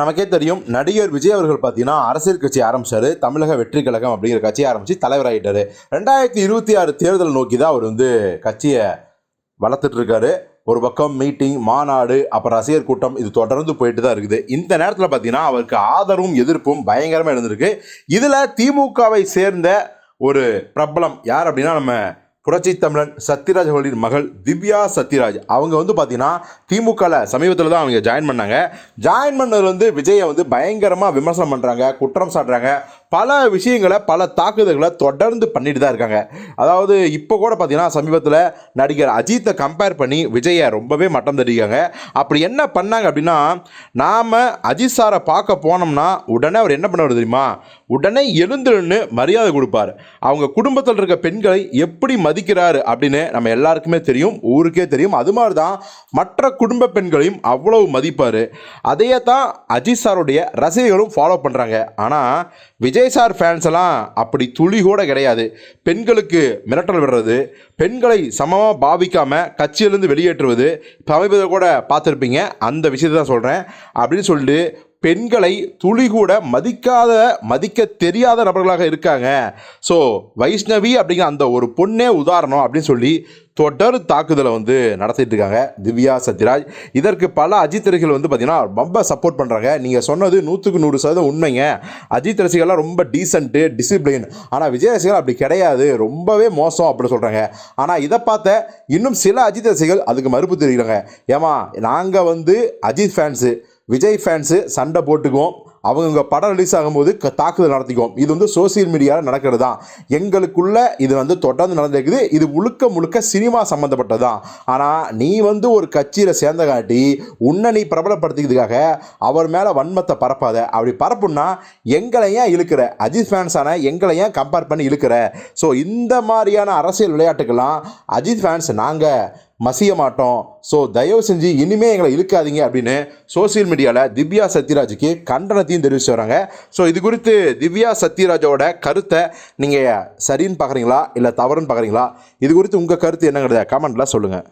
நமக்கே தெரியும் நடிகர் விஜய் அவர்கள் பார்த்தீங்கன்னா அரசியல் கட்சி ஆரம்பிச்சாரு தமிழக வெற்றி கழகம் அப்படிங்கிற கட்சியை ஆரம்பிச்சு தலைவராகிட்டாரு ரெண்டாயிரத்தி இருபத்தி ஆறு தேர்தல் நோக்கி தான் அவர் வந்து கட்சியை வளர்த்துட்டு இருக்காரு. ஒரு பக்கம் மீட்டிங் மாநாடு அப்புறம் ரசிகர் கூட்டம் இது தொடர்ந்து போயிட்டு தான் இருக்குது. இந்த நேரத்தில் பார்த்தீங்கன்னா அவருக்கு ஆதரவும் எதிர்ப்பும் பயங்கரமாக இருந்திருக்கு. இதில் திமுகவை சேர்ந்த ஒரு பிரபலம் யார் அப்படின்னா நம்ம புரட்சி தமிழன் சத்யராஜ் அவர்களின் மகள் திவ்யா சத்யராஜ். அவங்க வந்து பார்த்தீங்கன்னா திமுகவில் சமீபத்தில் தான் அவங்க ஜாயின் பண்ணாங்க. ஜாயின் பண்ணது வந்து விஜயை வந்து பயங்கரமாக விமர்சனம் பண்ணுறாங்க குற்றம் சாட்டுறாங்க. பல விஷயங்களை பல தாக்குதல்களை தொடர்ந்து பண்ணிட்டு தான் இருக்காங்க. அதாவது இப்போ கூட பார்த்தீங்கன்னா சமீபத்தில் நடிகர் அஜித்தை கம்பேர் பண்ணி விஜயை ரொம்பவே மட்டம் தட்டிக்காங்க அப்படி என்ன பண்ணாங்க அப்படின்னா நாம் அஜித் சாரை பார்க்க போனோம்னா உடனே அவர் என்ன பண்ணுவார் தெரியுமா? உடனே எழுந்துன்னு மரியாதை கொடுப்பார். அவங்க குடும்பத்தில் இருக்க பெண்களை எப்படி மதிக்கிறாரு அப்படின்னு நம்ம எல்லாருக்குமே தெரியும் ஊருக்கே தெரியும். அது மாதிரி தான் மற்ற குடும்ப பெண்களையும் அவ்வளவு மதிப்பார். அதையே தான் அஜித் சாருடைய ரசிகர்களும் ஃபாலோ பண்ணுறாங்க ஆனால் விஜய் சார் ஃபேன்ஸ் எல்லாம் அப்படி துளி கூட கிடையாது. பெண்களுக்கு மிரட்டல் விடுறது பெண்களை சமமாக பாவிக்காமல் கட்சியிலேருந்து வெளியேற்றுவது சமீபத்தில் கூட பார்த்துருப்பீங்க. அந்த விஷயத்தை தான் சொல்கிறேன் அப்படின்னு சொல்லிட்டு பெண்களை துளி கூட மதிக்காத மதிக்க தெரியாத நபர்களாக இருக்காங்க. ஸோ வைஷ்ணவி அப்படிங்கிற அந்த ஒரு பொண்ணே உதாரணம் அப்படின்னு சொல்லி தொடர் தாக்குதலை வந்து நடத்திட்டு இருக்காங்க. திவ்யா சத்யராஜ். இதற்கு பல அஜித் ரசிகர்கள் வந்து பார்த்தீங்கன்னா ரொம்ப சப்போர்ட் பண்ணுறாங்க நீங்கள் சொன்னது நூற்றுக்கு நூறு சதவீதம் உண்மைங்க. அஜித் ரசிகர்லாம் ரொம்ப டீசென்ட்டு டிசிப்ளின் ஆனால் விஜய் ரசிகர்கள் அப்படி கிடையாது. ரொம்பவே மோசம் அப்படின்னு சொல்கிறாங்க ஆனால் இதை பார்த்த இன்னும் சில அஜித் ரசிகர்கள் அதுக்கு மறுப்பு தெரிவிக்கிறாங்க. ஏமா நாங்கள் வந்து அஜித் ஃபேன்ஸு விஜய் ஃபேன்ஸு சண்டை போட்டுக்குவோம். அவங்க படம் ரிலீஸ் ஆகும்போது தாக்குதல் நடத்திக்குவோம். இது வந்து சோசியல் மீடியாவில் நடக்கிறது? தான் எங்களுக்குள்ள இது வந்து தொடர்ந்து நடந்திருக்குது. இது முழுக்க முழுக்க சினிமா சம்மந்தப்பட்டது தான் ஆனால் நீ வந்து ஒரு கட்சியில் சேர்ந்த காட்டி உன்னை நீ பிரபலப்படுத்திக்கிறதுக்காக அவர் மேலே வன்மத்தை பரப்பாத. அப்படி பரப்புன்னா எங்களை ஏன் இழுக்கிற? அஜித் ஃபேன்ஸான எங்களை ஏன் கம்பேர் பண்ணி இழுக்கிற? ஸோ இந்த மாதிரியான அரசியல் விளையாட்டுக்கெல்லாம் அஜித் ஃபேன்ஸ் நாங்கள் மசிய மாட்டோம் ஸோ தயவு செஞ்சு இனிமே எங்களை இழுக்காதீங்க அப்படின்னு சோஷியல் மீடியாவில் திவ்யா சத்யராஜுக்கு கண்டனத்தையும் தெரிவித்து வராங்க. ஸோ இது குறித்து திவ்யா சத்யராஜோட கருத்தை நீங்கள் சரின்னு பார்க்குறீங்களா? இல்லை தவறுன்னு பார்க்குறீங்களா? இது குறித்து உங்கள் கருத்து என்னங்கிறத கமெண்ட்டில் சொல்லுங்கள்